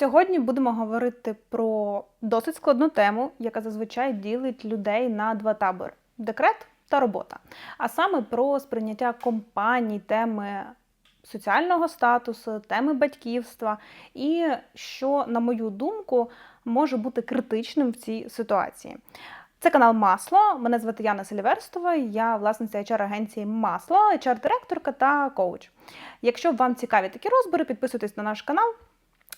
Сьогодні будемо говорити про досить складну тему, яка зазвичай ділить людей на два табори: декрет та робота. А саме про сприйняття компаній, теми соціального статусу, теми батьківства, і що, на мою думку, може бути критичним в цій ситуації. Це канал Масло. Мене звати Яна Селіверстова, я власниця HR-агенції Масло, HR-директорка та коуч. Якщо вам цікаві такі розбори, підписуйтесь на наш канал.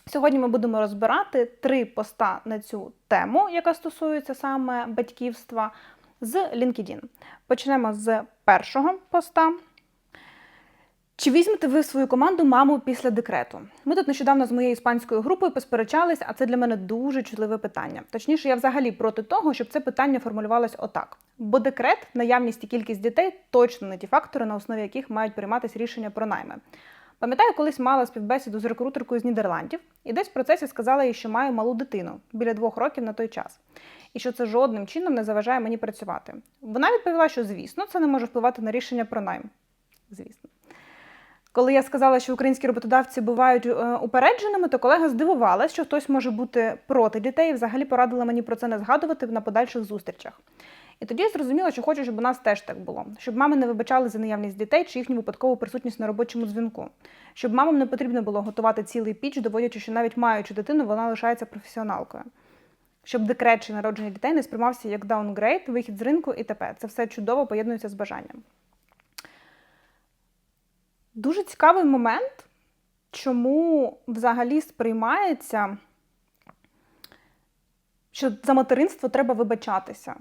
Сьогодні ми будемо розбирати три поста на цю тему, яка стосується саме батьківства, з LinkedIn. Почнемо з першого поста. Чи візьмете ви свою команду маму після декрету? Ми тут нещодавно з моєю іспанською групою посперечались, а це для мене дуже чутливе питання. Точніше, я взагалі проти того, щоб це питання формулювалось отак. Бо декрет, наявність і кількість дітей точно не ті фактори, на основі яких мають прийматися рішення про найми. Пам'ятаю, колись мала співбесіду з рекрутеркою з Нідерландів, і десь в процесі сказала їй, що маю малу дитину біля двох років на той час, і що це жодним чином не заважає мені працювати. Вона відповіла, що звісно, це не може впливати на рішення про найм. Звісно. Коли я сказала, що українські роботодавці бувають е, упередженими, то колега здивувалась, що хтось може бути проти дітей і взагалі порадила мені про це не згадувати на подальших зустрічах. І тоді я зрозуміла, що хочу, щоб у нас теж так було, щоб мами не вибачали за наявність дітей чи їхню випадкову присутність на робочому дзвінку, щоб мамам не потрібно було готувати цілий піч, доводячи, що навіть маючи дитину, вона лишається професіоналкою. Щоб декрет чи народження дітей не сприймався як даунгрейд, вихід з ринку і т.п. Це все чудово поєднується з бажанням. Дуже цікавий момент, чому взагалі сприймається, що за материнство треба вибачатися.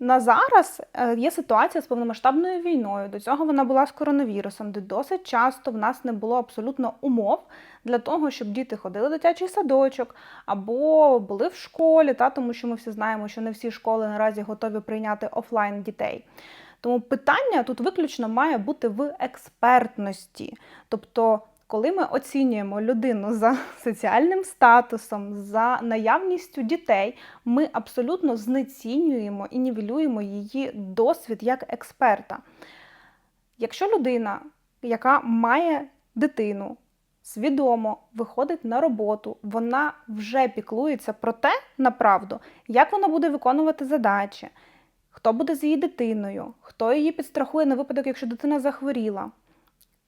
На зараз е, є ситуація з повномасштабною війною. До цього вона була з коронавірусом, де досить часто в нас не було абсолютно умов для того, щоб діти ходили в дитячий садочок або були в школі, та тому що ми всі знаємо, що не всі школи наразі готові прийняти офлайн дітей. Тому питання тут виключно має бути в експертності. Тобто, коли ми оцінюємо людину за соціальним статусом, за наявністю дітей, ми абсолютно знецінюємо і нівелюємо її досвід як експерта. Якщо людина, яка має дитину, свідомо виходить на роботу, вона вже піклується про те, направду, як вона буде виконувати задачі хто буде з її дитиною, хто її підстрахує на випадок, якщо дитина захворіла.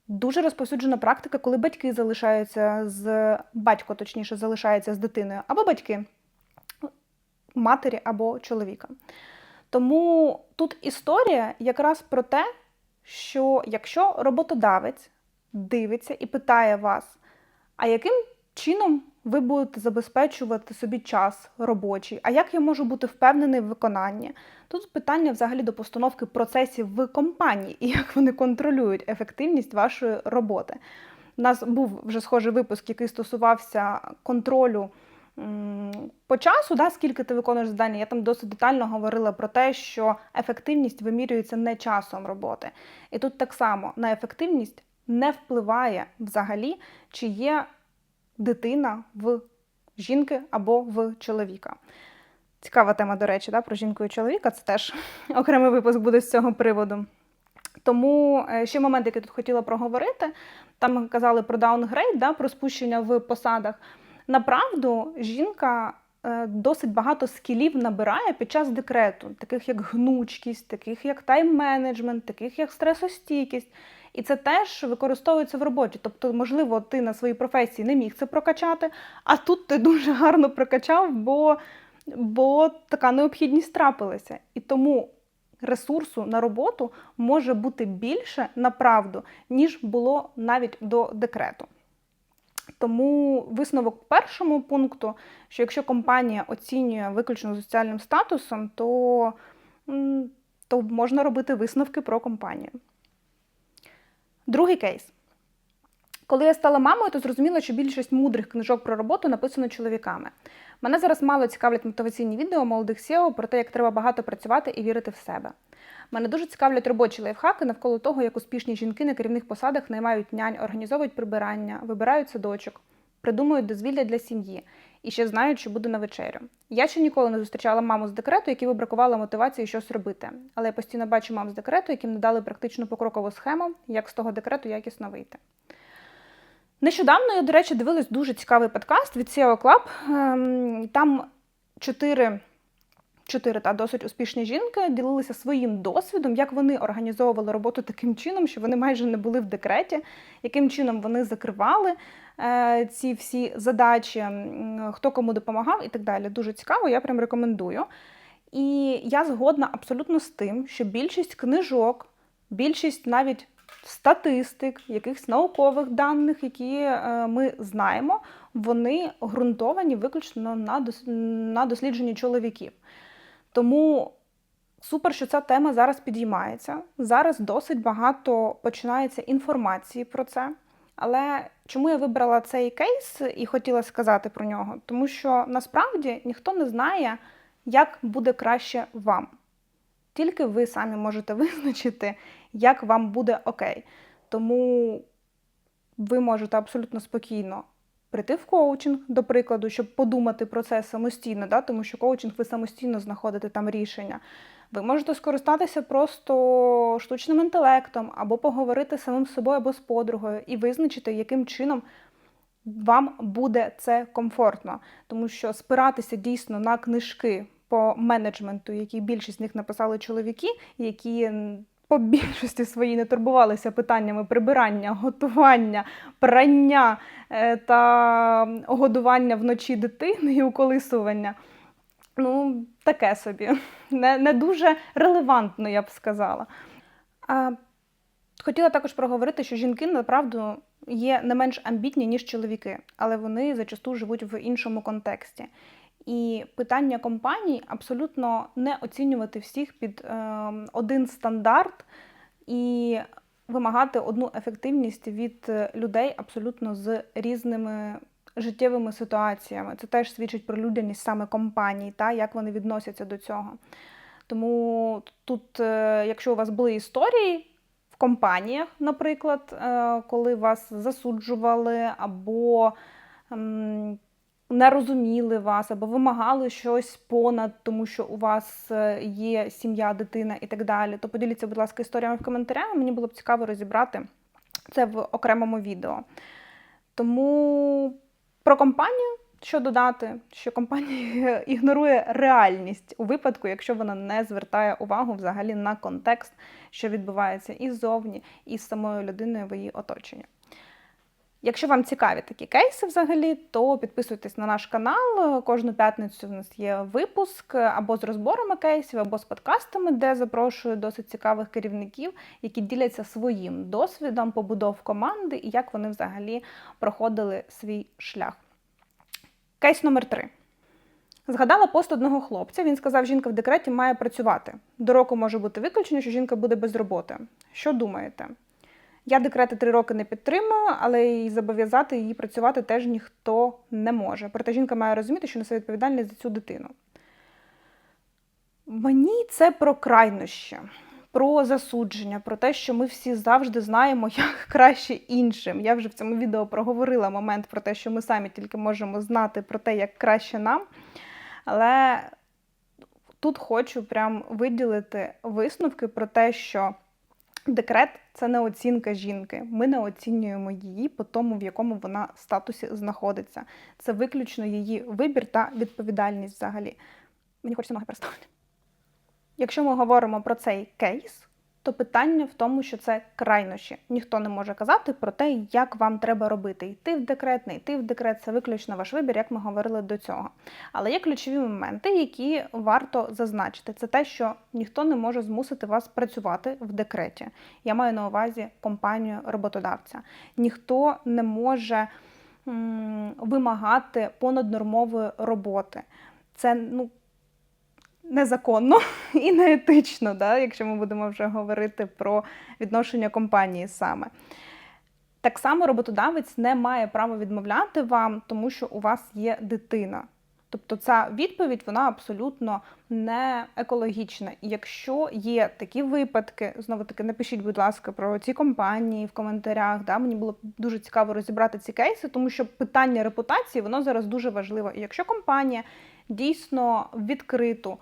Дуже розповсюджена практика, коли батьки залишаються з батько, точніше, залишається з дитиною, або батьки матері або чоловіка. Тому тут історія якраз про те, що якщо роботодавець дивиться і питає вас, а яким чином ви будете забезпечувати собі час робочий, а як я можу бути впевнений в виконанні? Тут питання взагалі до постановки процесів в компанії і як вони контролюють ефективність вашої роботи. У нас був вже схожий випуск, який стосувався контролю по часу, да, скільки ти виконуєш завдання. Я там досить детально говорила про те, що ефективність вимірюється не часом роботи. І тут так само на ефективність не впливає взагалі, чи є дитина в жінки або в чоловіка. Цікава тема, до речі, да, про жінку і чоловіка. Це теж окремий випуск буде з цього приводу. Тому е, ще момент, який тут хотіла проговорити, там ми казали про даунгрейд, да, про спущення в посадах. Направду, жінка е, досить багато скілів набирає під час декрету, таких як гнучкість, таких як тайм-менеджмент, таких як стресостійкість. І це теж використовується в роботі. Тобто, можливо, ти на своїй професії не міг це прокачати, а тут ти дуже гарно прокачав, бо бо така необхідність трапилася. І тому ресурсу на роботу може бути більше направду, ніж було навіть до декрету. Тому висновок першому пункту, що якщо компанія оцінює виключно соціальним статусом, то, то можна робити висновки про компанію. Другий кейс. Коли я стала мамою, то зрозуміла, що більшість мудрих книжок про роботу написано чоловіками. Мене зараз мало цікавлять мотиваційні відео молодих SEO про те, як треба багато працювати і вірити в себе. Мене дуже цікавлять робочі лайфхаки навколо того, як успішні жінки на керівних посадах наймають нянь, організовують прибирання, вибирають садочок, придумують дозвілля для сім'ї і ще знають, що буде на вечерю. Я ще ніколи не зустрічала маму з декрету, які би бракувала мотивації щось робити. Але я постійно бачу мам з декрету, яким надали практичну покрокову схему, як з того декрету якісно вийти. Нещодавно я, до речі, дивилась дуже цікавий подкаст від SEO Club. Ем, Там чотири, чотири та досить успішні жінки ділилися своїм досвідом, як вони організовували роботу таким чином, що вони майже не були в декреті, яким чином вони закривали ці всі задачі, хто кому допомагав і так далі. Дуже цікаво, я прям рекомендую. І я згодна абсолютно з тим, що більшість книжок, більшість навіть статистик, якихось наукових даних, які е, ми знаємо, вони ґрунтовані виключно на дослідженні чоловіків. Тому супер, що ця тема зараз підіймається. Зараз досить багато починається інформації про це. Але чому я вибрала цей кейс і хотіла сказати про нього? Тому що насправді ніхто не знає, як буде краще вам. Тільки ви самі можете визначити, як вам буде окей. Тому ви можете абсолютно спокійно прийти в коучинг, до прикладу, щоб подумати про це самостійно, да? тому що коучинг ви самостійно знаходите там рішення. Ви можете скористатися просто штучним інтелектом, або поговорити з самим собою або з подругою, і визначити, яким чином вам буде це комфортно. Тому що спиратися дійсно на книжки по менеджменту, які більшість з них написали чоловіки, які по більшості своїй не турбувалися питаннями прибирання, готування, прання е, та годування вночі дитини і уколисування. Ну, таке собі. Не, не дуже релевантно, я б сказала. А, хотіла також проговорити, що жінки направду є не менш амбітні, ніж чоловіки, але вони зачасту живуть в іншому контексті. І питання компаній абсолютно не оцінювати всіх під е, один стандарт і вимагати одну ефективність від е, людей абсолютно з різними життєвими ситуаціями. Це теж свідчить про людяність саме компаній, та як вони відносяться до цього. Тому тут, е, якщо у вас були історії компаніях, наприклад, е, коли вас засуджували або ем, не розуміли вас, або вимагали щось понад, тому що у вас е, є сім'я, дитина і так далі, то поділіться, будь ласка, історіями в коментарях. Мені було б цікаво розібрати це в окремому відео. Тому про компанію. Що додати, що компанія ігнорує реальність у випадку, якщо вона не звертає увагу взагалі на контекст, що відбувається і ззовні, і з самою людиною в її оточенні. Якщо вам цікаві такі кейси взагалі, то підписуйтесь на наш канал. Кожну п'ятницю в нас є випуск або з розборами кейсів, або з подкастами, де запрошую досить цікавих керівників, які діляться своїм досвідом побудов команди і як вони взагалі проходили свій шлях. Кейс номер три. Згадала пост одного хлопця. Він сказав, жінка в декреті має працювати. До року може бути виключення, що жінка буде без роботи. Що думаєте? Я декрети три роки не підтримую, але і зобов'язати її працювати теж ніхто не може. Проте жінка має розуміти, що несе відповідальність за цю дитину. Мені це про крайнощі, про засудження, про те, що ми всі завжди знаємо, як краще іншим. Я вже в цьому відео проговорила момент про те, що ми самі тільки можемо знати про те, як краще нам. Але тут хочу прям виділити висновки про те, що декрет це не оцінка жінки. Ми не оцінюємо її по тому, в якому вона статусі знаходиться. Це виключно її вибір та відповідальність взагалі. Мені хочеться ноги переставити. Якщо ми говоримо про цей кейс, то питання в тому, що це крайнощі. Ніхто не може казати про те, як вам треба робити. Йти в декрет, не йти в декрет це виключно ваш вибір, як ми говорили до цього. Але є ключові моменти, які варто зазначити. Це те, що ніхто не може змусити вас працювати в декреті. Я маю на увазі компанію роботодавця. Ніхто не може м, вимагати понаднормової роботи. Це ну незаконно і неетично, да, якщо ми будемо вже говорити про відношення компанії саме. Так само роботодавець не має права відмовляти вам, тому що у вас є дитина. Тобто ця відповідь вона абсолютно не екологічна. Якщо є такі випадки, знову таки напишіть, будь ласка, про ці компанії в коментарях. Да? Мені було дуже цікаво розібрати ці кейси, тому що питання репутації воно зараз дуже важливе. І якщо компанія дійсно відкриту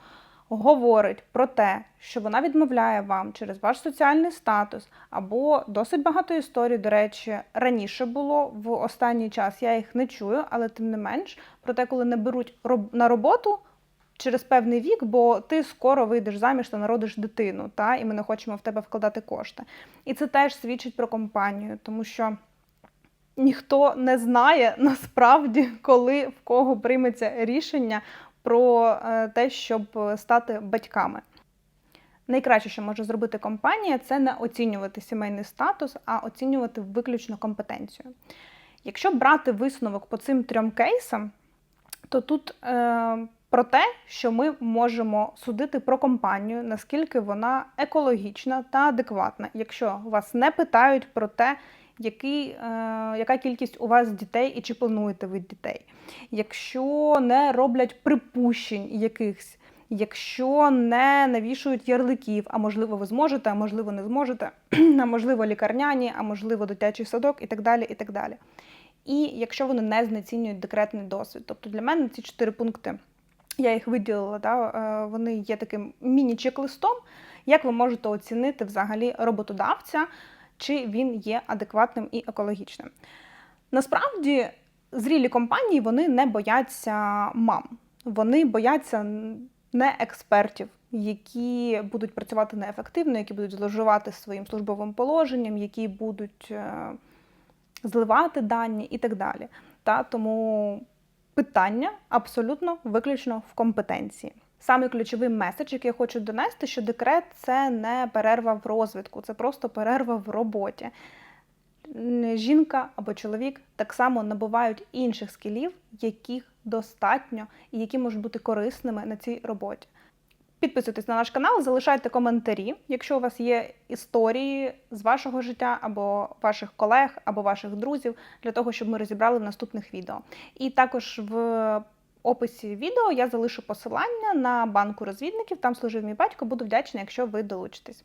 говорить про те, що вона відмовляє вам через ваш соціальний статус, або досить багато історій, до речі, раніше було в останній час. Я їх не чую, але тим не менш, про те, коли не беруть на роботу. Через певний вік, бо ти скоро вийдеш заміж та народиш дитину, та і ми не хочемо в тебе вкладати кошти. І це теж свідчить про компанію, тому що ніхто не знає насправді, коли в кого прийметься рішення про е, те, щоб стати батьками. Найкраще, що може зробити компанія, це не оцінювати сімейний статус, а оцінювати виключно компетенцію. Якщо брати висновок по цим трьом кейсам, то тут е, про те, що ми можемо судити про компанію, наскільки вона екологічна та адекватна, якщо вас не питають про те, який, е, яка кількість у вас дітей і чи плануєте ви дітей, якщо не роблять припущень якихось, якщо не навішують ярликів, а можливо, ви зможете, а можливо, не зможете, а можливо, лікарняні, а можливо, дитячий садок і так далі. і так далі. І якщо вони не знецінюють декретний досвід. Тобто для мене ці чотири пункти, я їх виділила, да, е, вони є таким міні-чек-листом, як ви можете оцінити взагалі роботодавця, чи він є адекватним і екологічним. Насправді, зрілі компанії вони не бояться мам, вони бояться не експертів, які будуть працювати неефективно, які будуть зловживати своїм службовим положенням, які будуть е, зливати дані і так далі. Та тому питання абсолютно виключно в компетенції. Саме ключовий меседж, який я хочу донести, що декрет це не перерва в розвитку, це просто перерва в роботі. Жінка або чоловік так само набувають інших скілів, яких достатньо і які можуть бути корисними на цій роботі. Підписуйтесь на наш канал, залишайте коментарі, якщо у вас є історії з вашого життя, або ваших колег, або ваших друзів, для того, щоб ми розібрали в наступних відео. І також в описі відео я залишу посилання на банку розвідників. Там служив мій батько. Буду вдячна, якщо ви долучитесь.